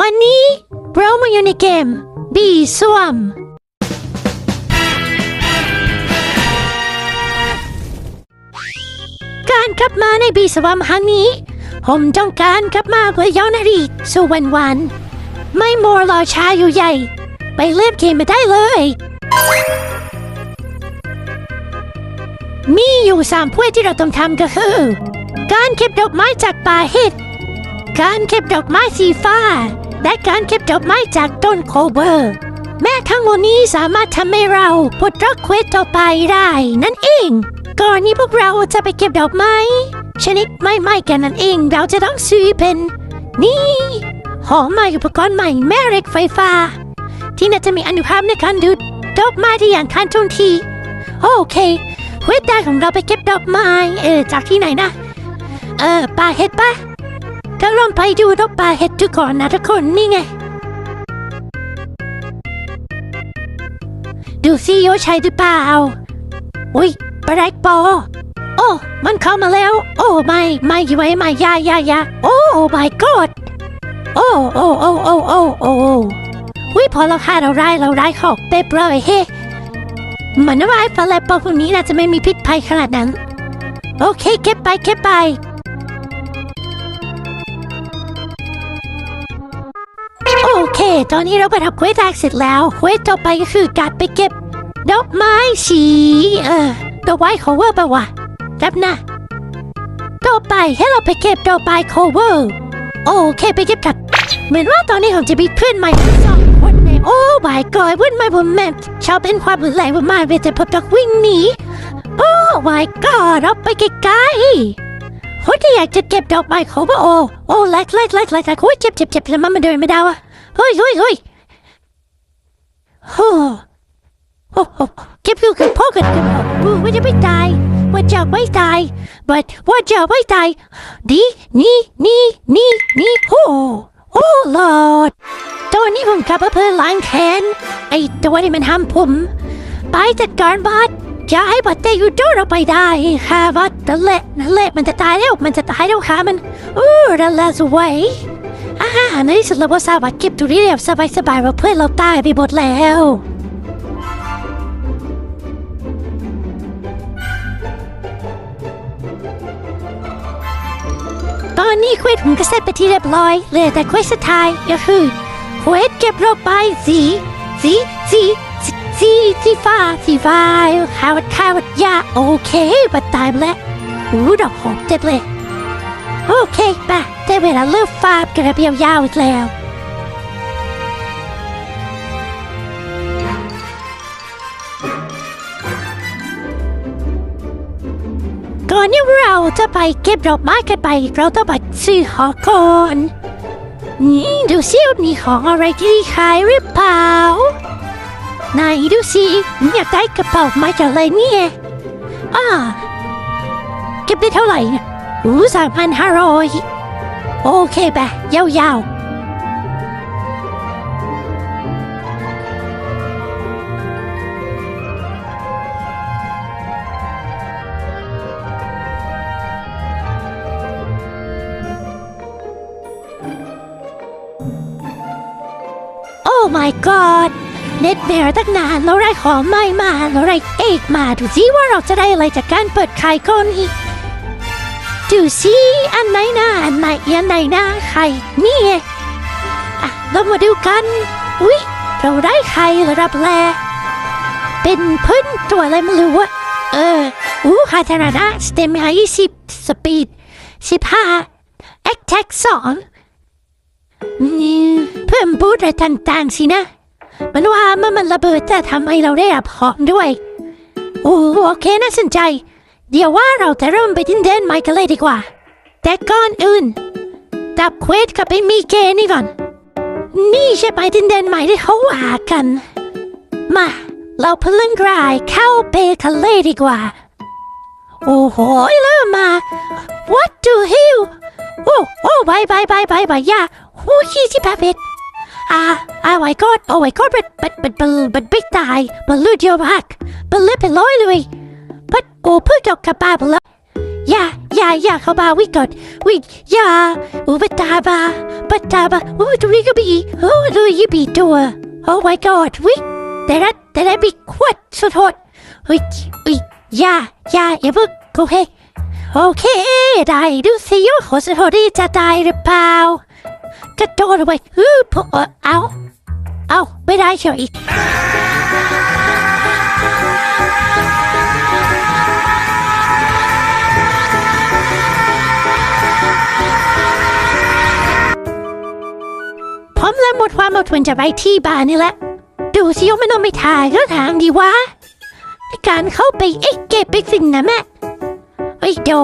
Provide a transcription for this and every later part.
วันนี้เรามาอยู่ในเกมบีสวมการกลับมาในบีสวมครั้งนี้ ผมต้องการกลับมาเพื่อย้อนอดีตสู่วันวัน ไม่มัวรอช้าอยู่ใหญ่ ไปเล่นเกมมาได้เลย มีอยู่สามพวกที่เราต้องทำก็คือ การเก็บดอกไม้จากป่าเห็ดการเก็บดอกไม้สีฟ้า และการเก็บดอกไม้จากต้นโคเวอร์ แม้ทั้งหมดนี้สามารถทำให้เราปลดล็อกเควสต่อไปได้นั่นเอง ก่อนนี้พวกเราจะไปเก็บดอกไม้ชนิดไม่ไม้กันนั่นเอง เราจะต้องซื้อเป็น นี่หอมใหม่อุปกรณ์ใหม่แม่เหล็กไฟฟ้า ที่น่าจะมีอนุภาพในการดูดดอกไม้ที่อย่างทันท่วงที โอเคเวทได้ของเราไปเก็บดอกไม้ เออจากที่ไหนนะ เออป่าเห็ดปะ ก็ลองไปดูดอกป่าเห็ดดูก่อนนะทุกคนนี่ไง ดูซิโยใช่หรือเปล่า อุ้ยปลาไหลปอโอ้ มันเข้ามาแล้ว โอ้ไม่ไม่ไว้ไม่ยายายาโอ้ my god โอ้โอ้โอ้โอ้โอ้โอ้อุ้ยพอเราฆ่าเราได้เราได้ของเป๊ะเลยเฮ้มันว่าไอ้ปลาไหลปอพวกนี้น่าจะไม่มีพิษภัยขนาดนั้น โอเคเก็บไปเก็บไป ตอนนี้เราไปทำเควสแรกเสร็จแล้วเควสต่อไปก็คือการไปเก็บดอกไม้สีเออดอกไม้โคเวอร์ปะวะรับนะ ต่อไปให้เราไปเก็บดอกไม้โคเวอร์โอเคไปเก็บกันเหมือนว่าตอนนี้ผมจะมีเพื่อนใหม่ทั้งสองคนในโอ้ my god เพื่อนใหม่ผมแม่ชอบเป็นความรุนแรงมากๆเวลาพบกับวิ่งหนีโอ้ my god เราไปไกลๆโอ้ยที่อยากจะเก็บดอกไม้เขาว่าโอโอ้แลกแลกแลกแลกแลกโอ้ยเจ็บเจ็บเจ็บแล้วมันเดินไม่ได้วะ เฮ้ยเฮ้ยเฮ้ยโอ้โอ้โอ้เก็บอยู่กับพ่อกันกันบูว่าจะไม่ตายว่าจะไม่ตาย but ว่าจะไม่ตายดีนี่นี่นี่นี่โอ้โอ้ lord ตอนนี้ผมกลับมาเพื่อล้างแค้นไอ้ตัวที่มันทำผม ไปจัดการบัดอย่าให้บัดเตอยู่โดนเราไปได้ค่ะบัดนั่นแหละนั่นแหละมันจะตายแล้วมันจะตายแล้วค่ะมันอู้นั่นแหละสวย อ่าในที่สุดเราก็สามารถเก็บตัวนี้แบบสบายๆว่าเพื่อนเราตายไปหมดแล้ว ตอนนี้เควสผมก็เสร็จไปที่เรียบร้อยเหลยแต่เควสสุดท้ายก็คือเควสเก็บโรคใบสีสีสีสีสีสีฟ้าสีฟ้าขาวขาวยาโอเคบัดตายไปแล้วหูดอกหอมเจ็บเลย โอเคไป ได้เวลาเลิกฟาดกระเบียวยาวอีกแล้ว ก่อนที่เราจะไปเก็บดอกไม้กันไป เราต้องไปซื้อขอก่อนนี่ดูซิว่ามีของอะไรที่ขายหรือเปล่าไหนดูสิอยากได้กระเป๋าไมาจากอะไรเนี่ยอ่าเก็บได้เท่าไหร่อู้สามพันห้าร้อย โอเคไปยาวๆโอ้ my god เน็ตเบรตั้งนานแล้วได้ของใหม่มาแล้วได้เอกมาดูสิว่าเราจะได้อะไรจากการเปิดขายก่อนอีก ดูสิอันไหนนะอันไหนอันไหนนะไข่นี่ไงอะเรามาดูกัน อุ๊ย เราได้ไข่ระดับแรเป็นพื้นตัวอะไรไม่รู้อะเออ อู้คาทารานะสเต็มห้ายี่สิบสปีดสิบห้าแอคแท็กสองเพิ่มบูทอะไรต่างๆสินะ มันว่ามันมันระเบิดแต่ทำให้เราได้รับหอมด้วย โอ้โอเคน่าสนใจ เดี๋ยวว่าเราจะเริ่มไปดินแดนใหม่กันเลยดีกว่า แต่ก่อนอื่นดับเควสกับไอ้มีเกนี่ก่อน นี่ใช่ไหมดินแดนใหม่ที่เขาว่ากัน มา เราพลังกรายเข้าไปทะเลดีกว่า โอ้โหเริ่มมา What the hell โอ้โอ้บายบายบายบายบายยาโอ้ยี่สิบแปดเอ็ดอ่าอ่าไว้กอดโอ้ไว้กอดบัดเบัดเบัดบัดบัดไม่ตายเบัดเลือดเยอะมากบัดเลือดเป็นร้อยเลย บัดโอ้เพิ่งจบกลับบ้านไปแล้วอย่าอย่าอย่าเข้าบาวิ่งกดวิอย่าอุปตาบาปัตตาบาโอ้ตัวนี้ก็บีโอ้ดูยี่ปีตัวโอ้ my god วิ่งแต่ละแต่ละบีขวดสุดโหดเฮ้ยเฮ้ยอย่าอย่าอย่าเพิ่งโอเคโอเคได้ดูสิโอ้โหสุดโหดนี่จะตายหรือเปล่ากระโดดไปฮึบเออเอาเอาไม่ได้เชีย หมดความอดทนจะไปที่บ้านนี่แหละ ดูสิว่ามันต้องไม่ถ่ายแล้วทางดีวะการเข้าไปเอ็กเก็บไปสิ่งนะแม่เฮ้ยเดี๋ยว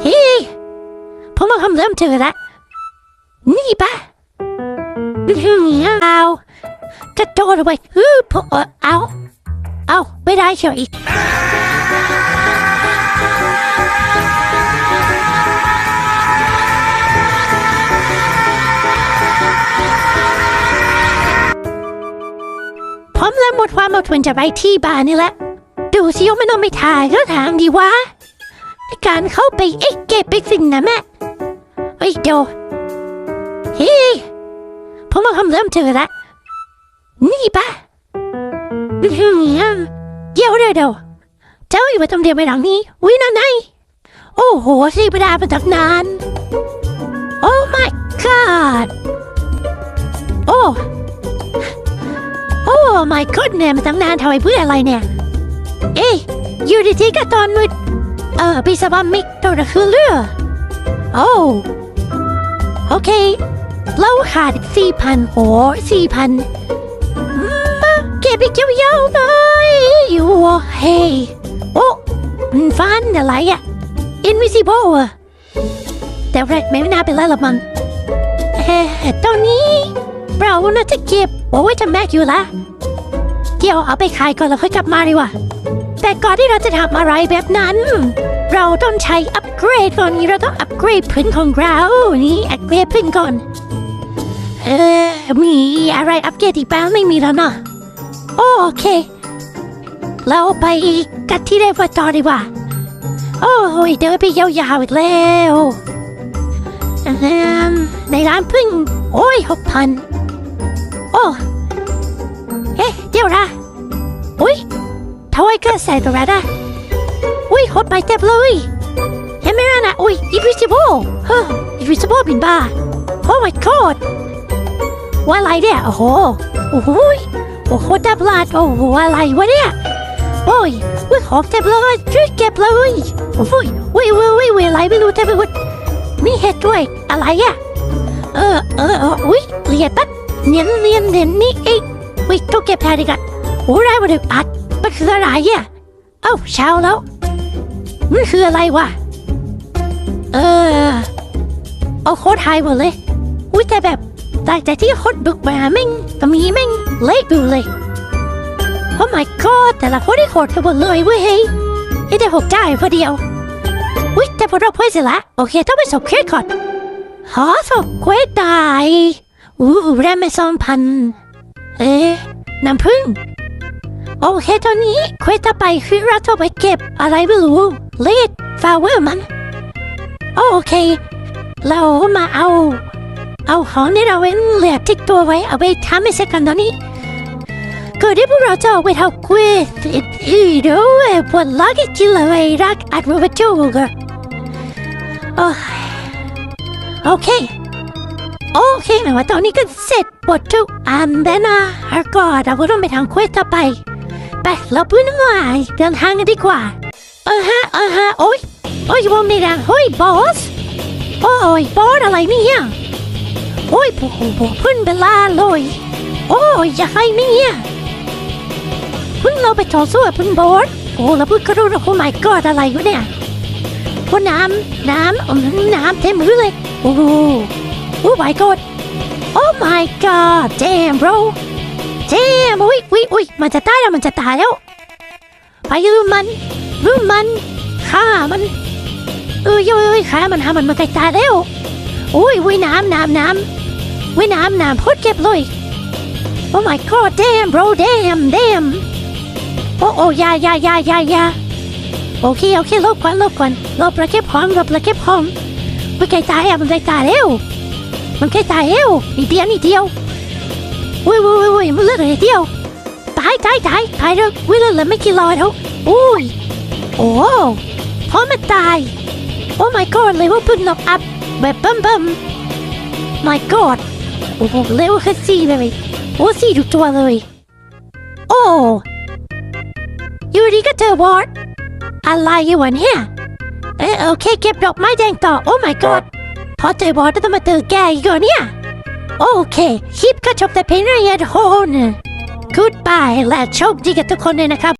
เฮ้ยผมมาคำเริ่มเจอละนี่ปะถึงเอากระโดดลงไปฮึบเออเอาเอาไม่ได้เชียวอีก หมดความอดทนจะไปที่บ้านนี่แหละ ดูสิว่ามันต้องไม่ถ่ายแล้วทางดีวะการเข้าไปเอ็กเก็บไปสิ่งนะแม่เฮ้ยเดี๋ยวเฮ้ยผมมาคำเริ่มเจอละ นี่ปะเดี๋ยวเดี๋ยวเดี๋ยวเจ้าอยู่มาตรงเดียวไปหลังนี้ วินาไนโอ้โหสิบดาเป็นตั้งนาน โอ้ my god โอ้ โอ้ my goodness มาตั้งนานทำไมเพื่ออะไรเนี่ย เอ้ยอยู่ดีๆก็ตอนมืดเออพี่สบามิกตัวละคือเรือโอ้โอเค เราขาดสี่พันโอ้สี่พันมาเก็บอีกยาวๆหน่อยอยู่เฮ้ยโอ้มันฟันอะไรอะ invisible อะแต่แรกไม่น่าเป็นไรหรอกมั้งเอ๊ะตอนนี้เราน่าจะเก็บ เอาไว้ทำแม็กอยู่ละเดี๋ยวเอาไปขายก่อนแล้วค่อยกลับมาดีกว่า แต่ก่อนที่เราจะทำอะไรแบบนั้น เราต้องใช้อัปเกรดก่อนนี้เราต้องอัปเกรดพื้นของเรานี่อัปเกรดพื้นก่อน เออมีอะไรอัปเกรดอีกบ้างไม่มีแล้วเนาะโอเค เราไปกันที่เรฟต่อดีกว่า โอ้ยเดินไปยาวๆอีกแล้วในร้านพึ่ง โอ้ยหกพัน อ้เอ๊ะเดี๋ยวนะอุ้ยทำไมเกิดแสงตรงนั้นะอุ้ยหดไปเต็มเลยเห็นไหมล่ะนะอุ้ย invisible เฮ้อ invisible เป็นบ้า oh my god ว่าอะไรเนี่ยโอ้โหโอ้โหโอ้โหดับลาดโอ้โหอะไรวะเนี่ยโอ้ยอุ้ยของเต็มเลยช่วยเก็บเลยโอ้ยอุ้ยอุ้ยอุ้ยอุ้ยอะไรไม่รู้เต็มไปหมดมีเห็ดด้วยอะไรอะเออเออเอออุ้ยเรียญปั๊บ แพรดีกันโอ้ได้มาเด็กอัดมันคืออะไรอะเอ้าเช้าแล้วมันคืออะไรวะเออเอาโคตรไฮหมดเลยอุ้ยแต่แบบแต่แต่ที่โคตบุกมาแม่งก็มีแม่งเล็กอยู่เลยโอ้ my god แต่ละคนที่โคตรกันหมดเลยเว้ยเฮ้ยไอ้แต่หกจ่ายพอเดียวอุ้ยแต่พอเราเพื่อนเสร็จละโอเคต้องไปสอบเคสก่อนหอสอบเควสได้ อู้แรมไม่สองพัน เอ๊ะน้ำผึ้งโอเคตอนนี้เควสต่อไปคือเราต้องไปเก็บอะไรไม่รู้เลดฟาเวอร์มัน โอเค เรามาเอา เอาของที่เราเว้นเหลือติดตัวไว้เอาไปทำให้เสร็จกันตอนนี้ก่อนที่พวกเราจะออกไปทำเควสอีกด้วยปวดลักอีกทีเลยรักอัดรูปจูกโอ้โอเค โอเคหมายว่าตอนนี้ก็เสร็จหมดทุกอันแล้วนะแล้วก็เราก็ต้องไปทางเควสต่อไป ไปเราพื้นหน่อยเดินทางกันดีกว่าเออฮะเออฮะโอ้ยโอ้ยผมในดังเฮ้ยบอสโอ้ยบอสอะไรเนี่ยโอ้ยโอ้โหพึ่งเบลาเลยโอ้ยอย่าให้เนี่ยพึ่งเราไปต่อสู้กับพึ่งบอสโอ้แล้วพึ่งกรู้นะโอ้ my god อะไรวะเนี่ยพวกน้ำน้ำน้ำเต็มมือเลยโอ้ Oh my god Oh my god damn bro damn อุ้ยอุ้ยอุ้ยมันจะตายแล้วมันจะตายแล้ว ไปลืมมันลืมมันฆ่ามันเอ้ยเอ้ยเอ้ยฆ่ามันหามันมันใกล้ตายแล้วโอ้ยอุ้ยน้ำน้ำน้ำอุ้ยน้ำน้ำโคตรเก็บเลย Oh my god damn bro damn damn โอ้โอ้ยายายายายาโอเคโอเคลบก่อนลบก่อนลบระเก็บหอมลบระเก็บหอมมันใกล้ตายอะมันใกล้ตายแล้ว มันใกล้ตายแล้วนิดเดียวนิดเดียวอุ้ยอุ้ยอุ้ยมันเลือนิดเดียวตายตายตายตายแล้วอุ้ยเลือเหลือไม่กี่รอยแล้วอุ้ยโอ้พอมันตายโอ้ my god เลยว่าเพิ่งนอกอัพแบบบัมบัม my god โอ้โหเร็วขึ้นสี่เลยโอ้สี่ทุกตัวเลยโอ้อยู่ดีก็เจอบอสอะไรอยู่วะเนี่ยเออโอเคเก็บดอกไม้แดงต่อโอ้ my god พราะเจอบอสก็ต้องมาเจอแกอีกเหรอเนี่ย โอเค คลิปก็จบแต่เพียงเท่านี้ทุกคน Goodbye และโชคดีกับทุกคนเลยนะครับ